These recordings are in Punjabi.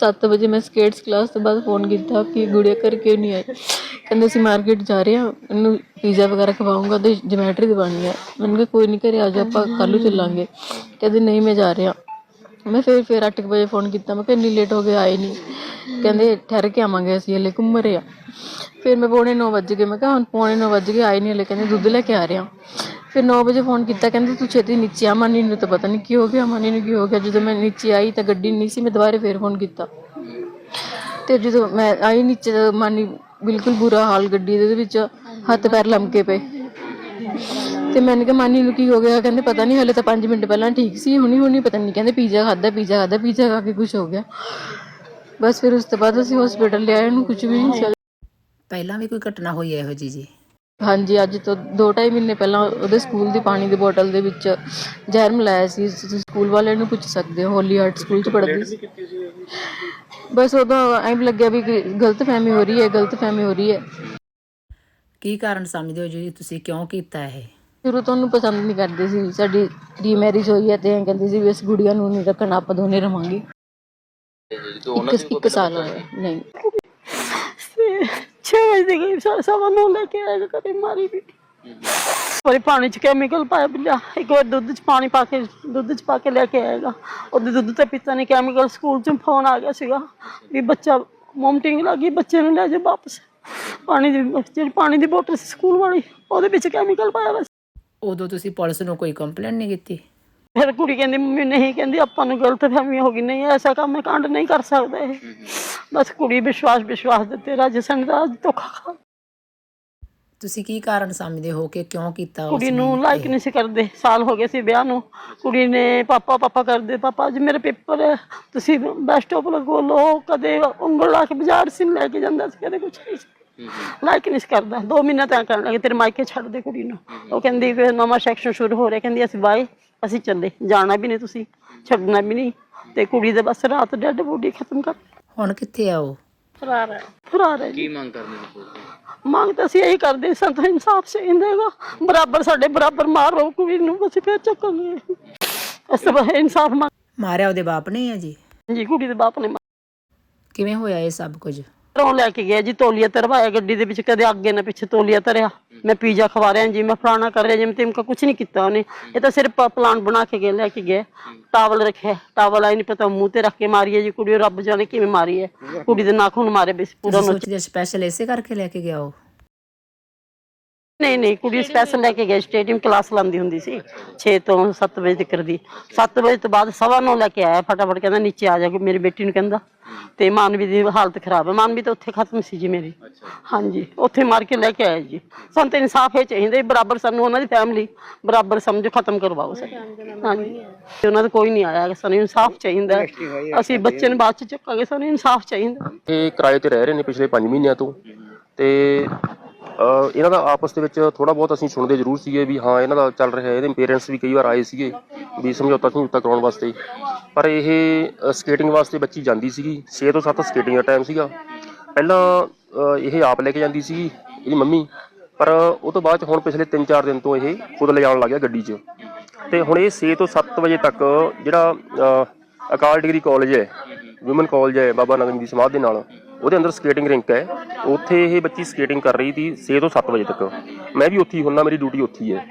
7 ਵਜੇ ਮੈਂ ਸਕੇਟਸ ਕਲਾਸ ਤੋਂ ਬਾਅਦ ਫੋਨ ਕੀਤਾ ਕਿ ਗੁੜਿਆ ਕਰ ਕਿਉਂ ਨਹੀਂ ਆਈ? ਕਹਿੰਦੇ, ਅਸੀਂ ਮਾਰਕੀਟ ਜਾ ਰਹੇ ਹਾਂ ਇਹਨੂੰ ਪੀਜ਼ਾ ਵਗੈਰਾ ਖਵਾਉਂਗਾ ਤੇ ਜਮੈਟਰੀ ਦਿਵਾਉਣੀ ਹੈ। ਮੈਨੂੰ ਕਿਹਾ, ਕੋਈ ਨਹੀਂ ਘਰੇ ਆ ਜਾ ਆਪਾਂ ਕੱਲ੍ਹ ਨੂੰ ਚੱਲਾਂਗੇ। ਕਹਿੰਦੇ, ਨਹੀਂ, ਮੈਂ ਜਾ ਰਿਹਾ। ਮੈਂ ਫਿਰ ਫਿਰ 8 ਵਜੇ ਫੋਨ ਕੀਤਾ। ਮੈਂ ਕਿਹਾ, ਇੰਨੀ ਲੇਟ ਹੋ ਗਏ, ਆਏ ਨਹੀਂ। ਕਹਿੰਦੇ, ਠਹਿਰ ਕੇ ਆਵਾਂਗੇ ਅਸੀਂ, ਹਲੇ ਘੁੰਮ ਰਹੇ ਆ ਫਿਰ ਮੈਂ ਪੌਣੇ 9 ਵਜੇ ਗਏ। ਮੈਂ ਕਿਹਾ, ਹੁਣ ਪੌਣੇ 9 ਵਜੇ ਗਏ, ਆਏ ਨਹੀਂ ਹਲੇ। ਕਹਿੰਦੇ, ਦੁੱਧ ਲੈ ਕੇ ਆ ਰਿਹਾ। ਫਿਰ 9 ਵਜੇ ਫੋਨ ਕੀਤਾ, ਕਹਿੰਦੇ ਤੂੰ ਛੇਤੀ ਨੀਚੇ ਆ, ਮਾਨੀ ਨੂੰ ਤਾਂ ਪਤਾ ਨਹੀਂ ਕੀ ਹੋ ਗਿਆ, ਮਾਨੀ ਨੂੰ ਕੀ ਹੋ ਗਿਆ, ਜਦੋਂ ਮੈਂ ਨੀਚੇ ਆਈ ਤਾਂ ਗੱਡੀ ਨਹੀਂ ਸੀ, ਮੈਂ ਦੁਬਾਰੇ ਫੇਰ ਫੋਨ ਕੀਤਾ। ਤੇ ਜਦੋਂ ਮੈਂ ਆਈ ਨੀਚੇ ਤਾਂ ਮਾਨੀ ਬਿਲਕੁਲ ਬੁਰਾ ਹਾਲ ਗੱਡੀ ਦੇ ਵਿੱਚ, ਹੱਥ ਪੈਰ ਲਮਕੇ ਪਏ। ਤੇ ਮੈंने ਕਿਹਾ, ਮਾਨੀ ਨੂੰ ਕੀ ਹੋ ਗਿਆ, ਕਹਿੰਦੇ ਪਤਾ ਨਹੀਂ ਹਲੇ ਤਾਂ 5 ਮਿੰਟ ਪਹਿਲਾਂ ਠੀਕ ਸੀ, ਹੁਣੀ ਹੁਣੀ ਪਤਾ ਨਹੀਂ ਕਹਿੰਦੇ ਪੀਜ਼ਾ ਖਾਦਾ ਪੀਜ਼ਾ ਖਾਦਾ ਪੀਜ਼ਾ ਖਾ ਕੇ ਕੁਝ ਹੋ ਗਿਆ। ਬਸ ਫਿਰ ਉਸ ਤੋਂ ਬਾਅਦ ਅਸੀਂ ਹਸਪੀਟਲ ਲਿਆਏ, ਉਹਨੂੰ ਕੁਝ ਵੀ ਨਹੀਂ ਪਹਿਲਾਂ ਵੀ ਕੋਈ ਘਟਨਾ ਹੋਈ ਇਹੋ ਜੀ ਜੀ? ਹਾਂਜੀ ਅੱਜ ਤੋਂ 2.5 ਮਹੀਨੇ ਪਹਿਲਾਂ ਉਹਦੇ ਸਕੂਲ ਦੀ ਪਾਣੀ ਦੀ ਬੋਤਲ ਦੇ ਵਿੱਚ ਜ਼ਹਿਰ ਮਿਲਾਇਆ ਸੀ। ਤੁਸੀਂ ਸਕੂਲ ਵਾਲਿਆਂ ਨੂੰ ਪੁੱਛ ਸਕਦੇ ਹੋ ਹੋਲੀ ਹਾਰਟ ਸਕੂਲ ਚ ਪੜ੍ਹਦੀ ਸੀ। ਬਸ ਉਦੋਂ ਐਂ ਲੱਗਿਆ ਵੀ ਕਿ ਗਲਤ ਫਹਿਮੀ ਹੋ ਰਹੀ ਹੈ ਗਲਤ ਫਹਿਮੀ ਹੋ ਰਹੀ ਹੈ। ਕੀ ਕਾਰਨ ਸਮਝਦੇ ਹੋ ਜੀ ਤੁਸੀਂ ਕਿਉਂ ਕੀਤਾ ਇਹ? ਸ਼ੁਰੂ ਤੋਂ ਉਹਨੂੰ ਪਸੰਦ ਨਹੀਂ ਕਰਦੇ ਸੀ। ਸਾਡੀ ਰੀ ਮੈਰਿਜ ਹੋਈ ਹੈ ਤੇ ਐਂ ਕਹਿੰਦੇ ਸੀ ਵੀ ਇਸ ਗੁੜੀਆ ਨੂੰ ਨਹੀਂ ਰੱਖਣਾ ਆਪਾਂ ਦੋਨੇ ਰਵਾਂਗੇ। ਇੱਕ ਇੱਕ ਸਾਲ ਹੋਇਆ ਨਹੀਂ। ਛੇ ਵਜੇ ਗਈ ਸਾ- ਸਵਾ ਨੂੰ ਲੈ ਕੇ ਆਏਗਾ ਕਦੇ ਮਾਰੀ ਵੀ। ਵਾਰੀ ਪਾਣੀ ਚ ਕੈਮੀਕਲ ਪਾਇਆ ਬਿੱਲਾ ਇੱਕ ਵਾਰ ਦੁੱਧ ਚ ਪਾਣੀ ਪਾ ਕੇ, ਦੁੱਧ ਚ ਪਾ ਕੇ ਲੈ ਕੇ ਆਏਗਾ। ਉਹਦੇ ਦੁੱਧ ਤੇ ਪੀਤਾ ਨਹੀਂ ਕੈਮੀਕਲ ਸਕੂਲ ਚ ਫੋਨ ਆ ਗਿਆ ਸੀਗਾ ਵੀ ਬੱਚਾ ਮੋਮਟਿੰਗ ਲੱਗੀ ਬੱਚੇ ਨੂੰ ਲੈ ਜਾ ਵਾਪਸ। ਪਾਣੀ ਦੀ ਜਿਹੜੀ ਪਾਣੀ ਦੀ ਬੋਤਲ ਸੀ ਸਕੂਲ ਵਾਲੀ, ਉਹਦੇ ਵਿੱਚ ਕੈਮੀਕਲ ਪਾਇਆ ਹੋਇਆ ਸੀ। ਉਦੋਂ ਤੁਸੀਂ ਪੁਲਿਸ ਨੂੰ ਕੋਈ ਕੰਪਲੇਂਟ ਨਹੀਂ ਕੀਤੀ? ਫਿਰ ਕੁੜੀ ਕਹਿੰਦੀ ਮੰਮੀ ਨਹੀਂ ਕਹਿੰਦੀ ਆਪਾਂ ਨੂੰ ਗਲਤ ਫਹਿਮੀ ਹੋ ਗਈ। ਨਹੀਂ ਐਸਾ ਕੰਮ ਮੈਂ ਕਾਂਡ ਨਹੀਂ ਕਰ ਸਕਦਾ ਇਹ। ਬਸ ਕੁੜੀ ਵਿਸ਼ਵਾਸ ਵਿਸ਼ਵਾਸ ਦਿੱਤੇ ਰਾਜਸਥਾਨ ਦਾ ਅੱਜ ਧੋਖਾ ਖਾ ਤੁਸੀਂ ਕੀ ਕਾਰਨ ਸਮਝਦੇ ਹੋ ਕਿ ਕਿਉਂ ਕੀਤਾ ਉਸ ਕੁੜੀ ਨੂੰ ਲਾਈਕ ਨਹੀਂ ਸੀ ਕਰਦੇ ਸਾਲ ਹੋ ਗਏ ਸੀ ਵਿਆਹ ਨੂੰ। ਕੁੜੀ ਨੇ ਪਾਪਾ ਪਾਪਾ ਕਰਦੇ ਪਾਪਾ ਅੱਜ ਮੇਰੇ ਪੇਪਰ ਹੈ ਤੁਸੀਂ ਬੱਸ ਸਟਾਪ ਲਗੋ ਲੋ ਕਦੇ ਉਂਗਲ ਲਾ ਕੇ ਬਾਜ਼ਾਰ ਸੀ ਲੈ ਕੇ ਜਾਂਦਾ ਸੀ ਕਦੇ ਕੁਛ ਨਹੀਂ ਸੀ। ਲਾਈਕ ਨਹੀਂ ਸੀ ਕਰਦਾ। 2 ਮਹੀਨੇ ਤੱਕ ਕਰਨ ਲੱਗੇ ਤੇਰੇ ਮਾਇਕੇ ਛੱਡ ਦੇ ਕੁੜੀ ਨੂੰ। ਉਹ ਕਹਿੰਦੀ ਕਿ ਨਵਾਂ ਸੈਕਸ਼ਨ ਸ਼ੁਰੂ ਹੋ ਰਿਹਾ। ਕਹਿੰਦੀ ਅਸੀਂ ਬਾਏ। ਅਸੀਂ ਚੱਲੇ ਜਾਣਾ ਵੀ ਨਹੀਂ ਤੁਸੀਂ ਛੱਡਣਾ ਵੀ ਨਹੀਂ ਤੇ ਕੁੜੀ ਦੇ ਬਸ ਰਾਤ ਡੈਡ ਬੋਡੀ ਖਤਮ ਕਰ। ਹੁਣ ਕਿੱਥੇ ਆ ਉਹ? ਫਰਾਰ ਹੈ ਫਰਾਰ ਹੈ ਕੀ ਮੰਗ ਕਰਦੇ ਮੰਗ ਤਾਂ ਅਸੀਂ ਇਹੀ ਕਰਦੇ ਸਾਂ ਤਾਂ ਇਨਸਾਫ ਚਾਹੀਦਾਗਾ ਬਰਾਬਰ ਸਾਡੇ ਬਰਾਬਰ ਮਾਰੋ ਕੁੜੀ ਨੂੰ ਅਸੀਂ ਫੇਰ ਚੱਕਾਂਗੇ। ਅਸੀਂ ਬਸ ਇਨਸਾਫ ਮੰਗ ਮਾਰਿਆ ਉਹਦੇ ਬਾਪ ਨੇ ਆ ਜੀ? ਜੀ ਕੁੜੀ ਦੇ ਬਾਪ ਨੇ ਕਿਵੇਂ ਹੋਇਆ ਇਹ ਸਭ ਕੁਝ? ਘਰੋਂ ਲੈ ਕੇ ਗਿਆ ਜੀ ਤੋਲੀਆ ਤਰਵਾਇਆ ਗੱਡੀ ਦੇ ਵਿੱਚ ਕਦੇ ਅੱਗੇ ਨਾ ਪਿੱਛੇ ਤੋਲੀਆ ਤਰਿਆ। ਮੈਂ ਪੀਜ਼ਾ ਖਵਾ ਰਿਹਾ ਜੀ ਮੈਂ ਫਲਾਣਾ ਕਰ ਰਿਹਾ ਜਿਵੇਂ ਤਿਮਕਾ ਕੁਝ ਨਹੀਂ ਕੀਤਾ ਉਹਨੇ। ਇਹ ਤਾਂ ਸਿਰਫ ਪਲਾਨ ਬਣਾ ਕੇ ਗਏ ਲੈ ਕੇ ਗਏ ਟਾਵਲ ਰੱਖਿਆ ਟਾਵਲ ਆਈ ਨਹੀਂ ਪਤਾ ਮੂੰਹ ਤੇ ਰੱਖ ਕੇ ਮਾਰੀ ਹੈ ਜੀ ਕੁੜੀ ਰੱਬ ਜਾਣੇ ਕਿਵੇਂ ਮਾਰੀ ਹੈ। ਕੁੜੀ ਦੇ ਨਾਖੂਨ ਮਾਰੇ ਬਸ ਪੂਰਾ ਨੋਚ ਸੋਚਦੇ ਸਪੈਸ਼ਲ ਇਸੇ ਕਰਕੇ ਲੈ ਕੇ ਗਿਆ ਉਹ? ਨਹੀਂ ਨਹੀਂ ਕੁੜੀ ਸਪੈਸ਼ਲ ਲੈ ਕੇ ਗਏ ਸਟੇਡੀਅਮ ਕਲਾਸ ਲਾਉਂਦੀ ਹੁੰਦੀ ਸੀ 6 ਤੋਂ 7 ਵਜੇ ਤੱਕ ਦੀ। 7 ਵਜੇ ਤੋਂ ਬਾਅਦ ਸਵਾ ਨੂੰ ਲੈ ਕੇ ਆਇਆ ਫਟਾਫਟ ਕਹਿੰਦਾ ਨੀਚੇ ਆ ਜਾ ਕੇ ਮੇਰੀ ਬੇਟੀ ਨੂੰ ਕਹਿੰਦਾ। ਤੇ ਮਾਨਵੀ ਦੀ ਹਾਲਤ ਖਰਾਬ ਹੈ ਮਾਨਵੀ ਤਾਂ ਉੱਥੇ ਖਤਮ ਸੀ ਜੀ ਮੇਰੀ। ਹਾਂਜੀ ਉੱਥੇ ਮਾਰ ਕੇ ਲੈ ਕੇ ਆਇਆ ਜੀ। ਸਾਨੂੰ ਤਾਂ ਇਨਸਾਫ ਇਹ ਚਾਹੀਦਾ ਬਰਾਬਰ ਸਾਨੂੰ ਉਹਨਾਂ ਦੀ ਫੈਮਿਲੀ ਬਰਾਬਰ ਸਮਝੋ ਖਤਮ ਕਰਵਾਓ ਸਰ ਹਾਂਜੀ। ਤੇ ਉਹਨਾਂ ਦਾ ਕੋਈ ਨਹੀਂ ਆਇਆ ਸਾਨੂੰ ਇਨਸਾਫ ਚਾਹੀਦਾ। ਅਸੀਂ ਬੱਚੇ ਨੂੰ ਬਾਅਦ ਚ ਚੱਕਾਂਗੇ ਸਾਨੂੰ ਇਨਸਾਫ ਚਾਹੀਦਾ। ਇਹ ਕਿਰਾਏ ਤੇ ਰਹਿ ਰਹੇ ਨੇ ਪਿਛਲੇ 5 ਮਹੀਨਿਆਂ ਤੋਂ। ਤੇ ਇਹਨਾਂ ਦਾ ਆਪਸ ਦੇ ਵਿੱਚ ਥੋੜਾ ਬਹੁਤ ਅਸੀਂ ਸੁਣਦੇ ਜ਼ਰੂਰ ਸੀਗੇ ਵੀ ਹਾਂ, ਇਹਨਾਂ ਦਾ ਚੱਲ ਰਿਹਾ ਇਹਦੇ ਪੇਰੈਂਟਸ ਵੀ ਕਈ ਵਾਰ ਆਏ ਸੀਗੇ ਵੀ ਸਮਝੌਤਾ ਸਮਝੌਤਾ ਕਰਾਉਣ ਵਾਸਤੇ। ਪਰ ਇਹ ਸਕੇਟਿੰਗ ਵਾਸਤੇ ਬੱਚੀ ਜਾਂਦੀ ਸੀਗੀ। 6 ਤੋਂ 7 ਸਕੇਟਿੰਗ ਦਾ ਟਾਈਮ ਸੀਗਾ। ਪਹਿਲਾਂ ਇਹ ਆਪ ਲੈ ਕੇ ਜਾਂਦੀ ਸੀਗੀ, ਇਹਦੀ ਮੰਮੀ। ਪਰ ਉਹ ਤੋਂ ਬਾਅਦ ਚ ਹੁਣ ਪਿਛਲੇ 3-4 ਦਿਨ ਤੋਂ ਇਹ ਖੁਦ ਲਿਜਾਣ ਲੱਗ ਗਿਆ ਗੱਡੀ 'ਚ। ਤੇ ਹੁਣ ਇਹ 6 ਤੋਂ 7 ਵਜੇ ਤੱਕ ਜਿਹੜਾ ਅਕਾਲ ਡਿਗਰੀ ਕਾਲਜ ਹੈ ਔਮਨ ਕਾਲਜ ਹੈ ਬਾਬਾ ਨਗਨ ਦੀ ਸਮਾਧ ਦੇ ਨਾਲ। ਉਹਦੇ ਅੰਦਰ ਸਕੇਟਿੰਗ ਰਿੰਕ ਹੈ। ਉੱਥੇ ਇਹ ਬੱਚੀ ਸਕੇਟਿੰਗ ਕਰ ਰਹੀ ਸੀ 6 ਤੋਂ 7 ਵਜੇ ਤੱਕ। ਮੈਂ ਵੀ ਉੱਥੇ ਹੀ ਹੁੰਨਾ, ਮੇਰੀ ਡਿਊਟੀ ਉੱਥੇ ਹੀ ਹੈ।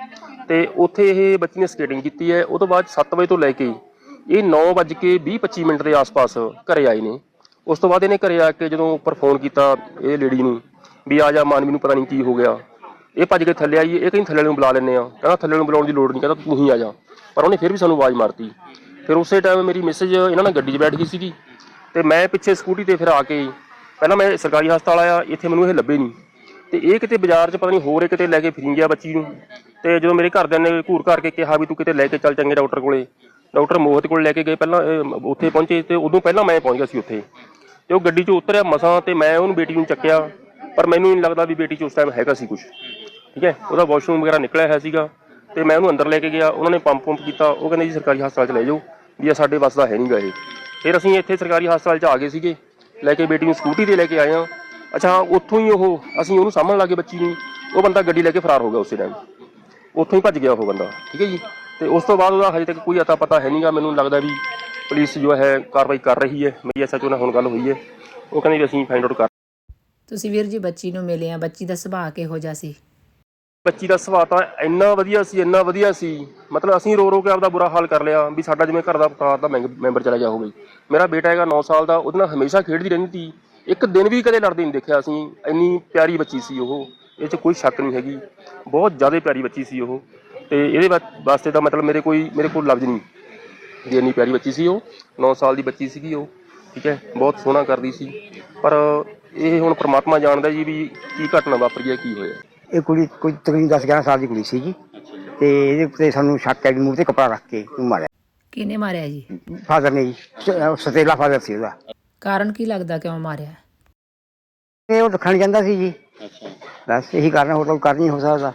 ਤੇ ਉੱਥੇ ਇਹ ਬੱਚੀ ਨੇ ਸਕੇਟਿੰਗ ਕੀਤੀ ਹੈ। ਉਹ ਤੋਂ ਬਾਅਦ 7 ਵਜੇ ਤੋਂ ਲੈ ਕੇ ਇਹ 9:20-25 ਮਿੰਟ ਦੇ ਆਸ-ਪਾਸ ਘਰੇ ਆਏ ਨੇ। ਉਸ ਤੋਂ ਬਾਅਦ ਇਹਨੇ ਘਰੇ ਆ ਕੇ ਜਦੋਂ ਉੱਪਰ ਫੋਨ ਕੀਤਾ ਇਹ ਲੇਡੀ ਨੂੰ ਵੀ ਆ ਜਾ, ਮਾਨਵੀ ਨੂੰ ਪਤਾ ਨਹੀਂ ਕੀ ਹੋ ਗਿਆ। ਇਹ ਭੱਜ ਕੇ ਥੱਲੇ ਆਈ, ਇਹ ਕਹਿੰਦੀ, ਥੱਲੇ ਨੂੰ ਬੁਲਾ ਲੈਂਦੇ ਆ ਕਹਿੰਦਾ, ਥੱਲੇ ਨੂੰ ਬੁਲਾਉਣ ਦੀ ਲੋੜ ਨਹੀਂ ਕਹਿੰਦਾ, ਤੂੰ ਹੀ ਆ ਜਾ। ਪਰ ਉਹਨੇ ਫਿਰ ਵੀ ਸਾਨੂੰ ਆਵਾਜ਼ ਮਾਰਤੀ। ਫਿਰ ਉਸੇ ਟਾਈਮ ਮੇਰੀ ਮੈਸੇਜ ਇਹਨਾਂ ਨਾਲ ਗੱਡੀ 'ਚ ਬੈਠ ਗਈ ਸੀਗੀ। ਤੇ ਮੈਂ ਪਿੱਛੇ ਸਕੂਟੀ ਤੇ ਫਿਰ ਆ ਕੇ ਪਹਿਲਾਂ ਮੈਂ ਸਰਕਾਰੀ ਹਸਪਤਾਲ ਆਇਆ, ਇੱਥੇ ਮੈਨੂੰ ਇਹ ਲੱਭੇ ਨਹੀਂ। ਤੇ ਇਹ ਕਿਤੇ ਬਾਜ਼ਾਰ 'ਚ ਪਤਾ ਨਹੀਂ ਹੋਰ ਇਹ ਕਿਤੇ ਲੈ ਕੇ ਫਿਰੀ ਗਿਆ ਬੱਚੀ ਨੂੰ। ਤੇ ਜਦੋਂ ਮੇਰੇ ਘਰਦਿਆਂ ਨੇ ਘੂਰ ਘਾਰ ਕੇ ਕਿਹਾ ਵੀ ਤੂੰ ਕਿਤੇ ਲੈ ਕੇ ਚੱਲ ਚੰਗੇ ਡਾਕਟਰ ਕੋਲੇ, ਡਾਕਟਰ ਮੋਹਤ ਕੋਲ ਲੈ ਕੇ ਗਏ, ਪਹਿਲਾਂ ਇਹ ਉੱਥੇ ਪਹੁੰਚੇ ਤੇ ਉਦੋਂ ਪਹਿਲਾਂ ਮੈਂ ਪਹੁੰਚ ਗਿਆ ਸੀ ਉੱਥੇ। ਤੇ ਉਹ ਗੱਡੀ 'ਚੋਂ ਉਤਰਿਆ ਮਸਾਂ ਤੇ ਮੈਂ ਉਹਨੂੰ ਬੇਟੀ ਨੂੰ ਚੱਕਿਆ, ਪਰ ਮੈਨੂੰ ਨਹੀਂ ਲੱਗਦਾ ਵੀ ਬੇਟੀ 'ਚ ਉਸ ਟਾਈਮ ਹੈਗਾ ਸੀ ਕੁਝ ਠੀਕ ਹੈ? ਉਹਦਾ ਵਾਸ਼ਰੂਮ ਵਗੈਰਾ ਨਿਕਲਿਆ ਹੋਇਆ ਸੀਗਾ ਤੇ ਮੈਂ ਉਹਨੂੰ ਅੰਦਰ ਲੈ ਕੇ ਗਿਆ, ਉਹਨਾਂ ਨੇ ਪੰਪ ਪੰਪ ਕੀਤਾ, ਉਹ ਕਹਿੰਦੇ ਜੀ ਸਰਕਾਰੀ ਹਸਪਤਾਲ 'ਚ ਲੈ ਜਾਓ, ਵੀ ਇਹ ਸਾਡੇ ਵੱਸ ਦਾ ਹੈ ਨਹੀਂਗਾ ਇਹ। ਫਿਰ ਅਸੀਂ ਇੱਥੇ ਸਰਕਾਰੀ ਹਸਪਤਾਲ 'ਚ ਆ ਗਏ ਸੀਗੇ। ਲੈ ਕੇ ਬੇਟੀ ਨੂੰ ਸਕੂਟੀ ਤੇ ਲੈ ਕੇ ਆਏ ਆ ਅੱਛਾ, ਉੱਥੋਂ ਹੀ ਉਹ, ਅਸੀਂ ਉਹਨੂੰ ਸਾਹਮਣ ਲੱਗੇ ਬੱਚੀ ਨੂੰ। ਉਹ ਬੰਦਾ ਗੱਡੀ ਲੈ ਕੇ ਫਰਾਰ ਹੋ ਗਿਆ ਉਸੇ ਟਾਈਮ ਉੱਥੋਂ ਹੀ ਭੱਜ ਗਿਆ ਉਹ ਬੰਦਾ, ਠੀਕ ਹੈ ਜੀ? ਤੇ ਉਸ ਤੋਂ ਬਾਅਦ ਉਹਦਾ ਹਜੇ ਤੱਕ ਕੋਈ ਅਤਾ ਪਤਾ ਹੈ ਨਹੀਂਗਾ। ਮੈਨੂੰ ਲੱਗਦਾ ਵੀ ਪੁਲਿਸ ਜੋ ਹੈ ਕਾਰਵਾਈ ਕਰ ਰਹੀ ਹੈ। ਮੇਰੀ ਐਸਐਚਓ ਨਾਲ ਹੁਣ ਗੱਲ ਹੋਈ ਹੈ। ਉਹ ਕਹਿੰਦੇ ਵੀ ਅਸੀਂ ਫਾਈਂਡ ਆਊਟ ਕਰ ਤੁਸੀਂ ਵੀਰ ਜੀ ਬੱਚੀ ਨੂੰ ਮਿਲੇ ਆ। ਬੱਚੀ ਦਾ ਸੁਭਾਅ ਕਿਹੋ ਜਿਹਾ ਸੀ? ਬੱਚੀ ਦਾ ਸੁਭਾਅ ਤਾਂ ਇੰਨਾ ਵਧੀਆ ਸੀ, ਇੰਨਾ ਵਧੀਆ ਸੀ। ਮਤਲਬ ਅਸੀਂ ਰੋ ਰੋ ਕੇ ਆਪਦਾ ਬੁਰਾ ਹਾਲ ਕਰ ਲਿਆ ਵੀ ਸਾਡਾ ਜਿਵੇਂ ਘਰ ਦਾ ਪਰਿਵਾਰ ਦਾ ਮੈਂਬ- ਮੈਂਬਰ ਚਲਾ ਗਿਆ ਹੋਵੇ। ਮੇਰਾ ਬੇਟਾ ਹੈਗਾ 9 ਸਾਲ ਦਾ, ਉਹਦੇ ਨਾਲ ਹਮੇਸ਼ਾ ਖੇਡਦੀ ਰਹਿੰਦੀ ਸੀ। ਇੱਕ ਦਿਨ ਵੀ ਕਦੇ ਲੜਦੇ ਨਹੀਂ ਦੇਖਿਆ ਅਸੀਂ। ਇੰਨੀ ਪਿਆਰੀ ਬੱਚੀ ਸੀ ਉਹ। ਇਹ 'ਚ ਕੋਈ ਸ਼ੱਕ ਨਹੀਂ ਹੈਗੀ। ਬਹੁਤ ਜ਼ਿਆਦਾ ਪਿਆਰੀ ਬੱਚੀ ਸੀ ਉਹ। ਤੇ ਇਹਦੇ ਵਾ- ਵਾਸਤੇ ਤਾਂ ਮਤਲਬ ਮੇਰੇ ਕੋਈ, ਮੇਰੇ ਕੋਲ ਲਫ਼ਜ਼ ਨਹੀਂ ਵੀ ਇੰਨੀ ਪਿਆਰੀ ਬੱਚੀ ਸੀ ਉਹ। 9 ਸਾਲ ਦੀ ਬੱਚੀ ਸੀਗੀ ਉਹ। ਠੀਕ ਹੈ? ਬਹੁਤ ਸੋਹਣਾ ਕਰਦੀ ਸੀ। ਪਰ ਇਹ ਹੁਣ ਪ੍ਰਮਾਤਮਾ ਜਾਣਦਾ ਜੀ ਵੀ ਕੀ ਘਟਨਾ ਵਾਪਰੀ ਹੈ, ਕੀ ਹੋਇਆ। ਇਹ ਕੁੜੀ ਕੋਈ ਤਕਰੀਬਨ 10 11 ਸਾਲ ਦੀ ਕੁੜੀ ਸੀ ਜੀ ਤੇ ਇਹਦੇ ਉੱਤੇ ਸਾਨੂੰ ਸ਼ੱਕ ਹੈ ਵੀ ਮੂੰਹ ਤੇ ਕਪੜਾ ਰੱਖ ਕੇ ਉਹਨੂੰ ਮਾਰਿਆ। ਕਿਹਨੇ ਮਾਰਿਆ ਜੀ? ਫਾਦਰ ਨੇ ਜੀ। ਸ- ਸਤੇਲਾ ਫਾਦਰ ਸੀ ਉਹਦਾ। ਕਾਰਨ ਕੀ ਲੱਗਦਾ ਕਿਉਂ ਮਾਰਿਆ? ਇਹ ਉਹ ਰੱਖਣ ਜਾਂਦਾ ਸੀ ਜੀ। ਬਸ ਇਹੀ ਕਾਰਨ ਹੋਰ ਕੋਈ ਕਾਰਨ ਨਹੀਂ ਹੋ ਸਕਦਾ।